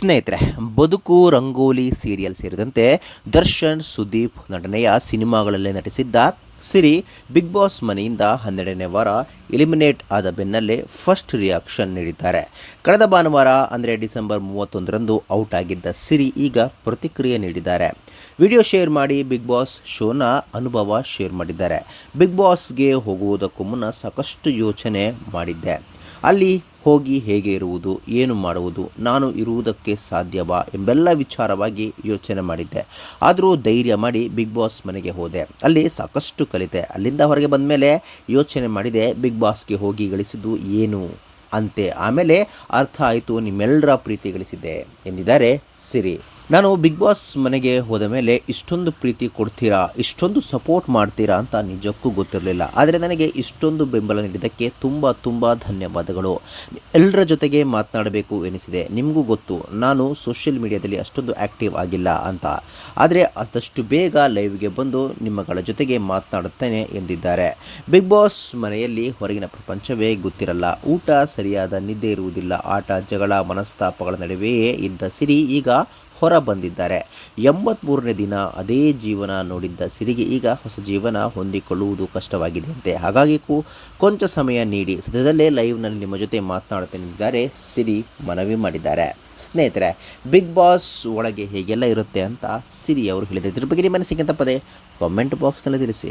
ಸ್ನೇಹಿತರೆ, ಬದುಕು, ರಂಗೋಲಿ ಸೀರಿಯಲ್ ಸೇರಿದಂತೆ ದರ್ಶನ್, ಸುದೀಪ್ ನಟನೆಯ ಸಿನಿಮಾಗಳಲ್ಲಿ ನಟಿಸಿದ್ದ ಸಿರಿ ಬಿಗ್ ಬಾಸ್ ಮನೆಯಿಂದ ಹನ್ನೆರಡನೇ ವಾರ ಎಲಿಮಿನೇಟ್ ಆದ ಬೆನ್ನಲ್ಲೇ ಫಸ್ಟ್ ರಿಯಾಕ್ಷನ್ ನೀಡಿದ್ದಾರೆ. ಕಳೆದ ಭಾನುವಾರ, ಅಂದರೆ ಡಿಸೆಂಬರ್ ಮೂವತ್ತೊಂದರಂದು ಔಟ್ ಆಗಿದ್ದ ಸಿರಿ ಈಗ ಪ್ರತಿಕ್ರಿಯೆ ನೀಡಿದ್ದಾರೆ. ವಿಡಿಯೋ ಶೇರ್ ಮಾಡಿ ಬಿಗ್ ಬಾಸ್ ಶೋನ ಅನುಭವ ಶೇರ್ ಮಾಡಿದ್ದಾರೆ. ಬಿಗ್ ಬಾಸ್ಗೆ ಹೋಗುವುದಕ್ಕೂ ಮುನ್ನ ಸಾಕಷ್ಟು ಯೋಚನೆ ಮಾಡಿದ್ದೆ. ಅಲ್ಲಿ ಹೋಗಿ ಹೇಗೆ ಇರುವುದು, ಏನು ಮಾಡುವುದು, ನಾನು ಇರುವುದಕ್ಕೆ ಸಾಧ್ಯವಾ ಎಂಬೆಲ್ಲ ವಿಚಾರವಾಗಿ ಯೋಚನೆ ಮಾಡಿದ್ದೆ. ಆದರೂ ಧೈರ್ಯ ಮಾಡಿ ಬಿಗ್ ಬಾಸ್ ಮನೆಗೆ ಹೋದೆ. ಅಲ್ಲಿ ಸಾಕಷ್ಟು ಕಲಿತೆ. ಅಲ್ಲಿಂದ ಹೊರಗೆ ಬಂದ ಮೇಲೆ ಯೋಚನೆ ಮಾಡಿದೆ, ಬಿಗ್ ಬಾಸ್ಗೆ ಹೋಗಿ ಗಳಿಸಿದ್ದು ಏನು ಅಂತೆ. ಆಮೇಲೆ ಅರ್ಥ ಆಯಿತು ನಿಮ್ಮೆಲ್ಲರ ಪ್ರೀತಿ ಗಳಿಸಿದ್ದೆ ಎಂದಿದ್ದಾರೆ ಸಿರಿ. ನಾನು ಬಿಗ್ ಬಾಸ್ ಮನೆಗೆ ಹೋದ ಮೇಲೆ ಇಷ್ಟೊಂದು ಪ್ರೀತಿ ಕೊಡ್ತೀರಾ? ಇಷ್ಟೊಂದು ಸಪೋರ್ಟ್ ಮಾಡ್ತೀರಾ ಅಂತ ನಿಜಕ್ಕೂ ಗೊತ್ತಿರಲಿಲ್ಲ. ಆದರೆ ನನಗೆ ಇಷ್ಟೊಂದು ಬೆಂಬಲ ನೀಡಿದ್ದಕ್ಕೆ ತುಂಬ ತುಂಬ ಧನ್ಯವಾದಗಳು. ಎಲ್ಲರ ಜೊತೆಗೆ ಮಾತನಾಡಬೇಕು ಎನಿಸಿದೆ. ನಿಮಗೂ ಗೊತ್ತು, ನಾನು ಸೋಷಿಯಲ್ ಮೀಡಿಯಾದಲ್ಲಿ ಅಷ್ಟೊಂದು ಆ್ಯಕ್ಟಿವ್ ಆಗಿಲ್ಲ ಅಂತ. ಆದರೆ ಆದಷ್ಟು ಬೇಗ ಲೈವ್ಗೆ ಬಂದು ನಿಮ್ಮಗಳ ಜೊತೆಗೆ ಮಾತನಾಡುತ್ತೇನೆ ಎಂದಿದ್ದಾರೆ. ಬಿಗ್ ಬಾಸ್ ಮನೆಯಲ್ಲಿ ಹೊರಗಿನ ಪ್ರಪಂಚವೇ ಗೊತ್ತಿರಲ್ಲ. ಊಟ ಸರಿಯಾದ ನಿದ್ದೆ ಇರುವುದಿಲ್ಲ. ಆಟ, ಜಗಳ, ಮನಸ್ತಾಪಗಳ ನಡುವೆಯೇ ಇದ್ದ ಸಿರಿ ಈಗ ಹೊರ ಬಂದಿದ್ದಾರೆ ಎಂಬತ್ಮೂರನೇ ದಿನ ಅದೇ ಜೀವನ ನೋಡಿದ್ದ ಸಿರಿಗೆ ಈಗ ಹೊಸ ಜೀವನ ಹೊಂದಿಕೊಳ್ಳುವುದು ಕಷ್ಟವಾಗಿದೆಯಂತೆ. ಹಾಗಾಗಿ ಕೊಂಚ ಸಮಯ ನೀಡಿ ಸದ್ಯದಲ್ಲೇ ಲೈವ್ನಲ್ಲಿ ನಿಮ್ಮ ಜೊತೆ ಮಾತನಾಡುತ್ತೇನೆಂದಿದ್ದಾರೆ ಸಿರಿ ಮನವಿ ಮಾಡಿದ್ದಾರೆ. ಸ್ನೇಹಿತರೆ, ಬಿಗ್ ಬಾಸ್ ಒಳಗೆ ಹೇಗೆಲ್ಲ ಇರುತ್ತೆ ಅಂತ ಸಿರಿ ಅವರು ಹೇಳಿದ್ದಾರೆ. ಇದ್ರ ಬಗ್ಗೆ ನಿಮ್ಮ ಮನಸ್ಸಿಗೆ ತಪ್ಪದೆ ಕಾಮೆಂಟ್ ಬಾಕ್ಸ್ನಲ್ಲಿ ತಿಳಿಸಿ.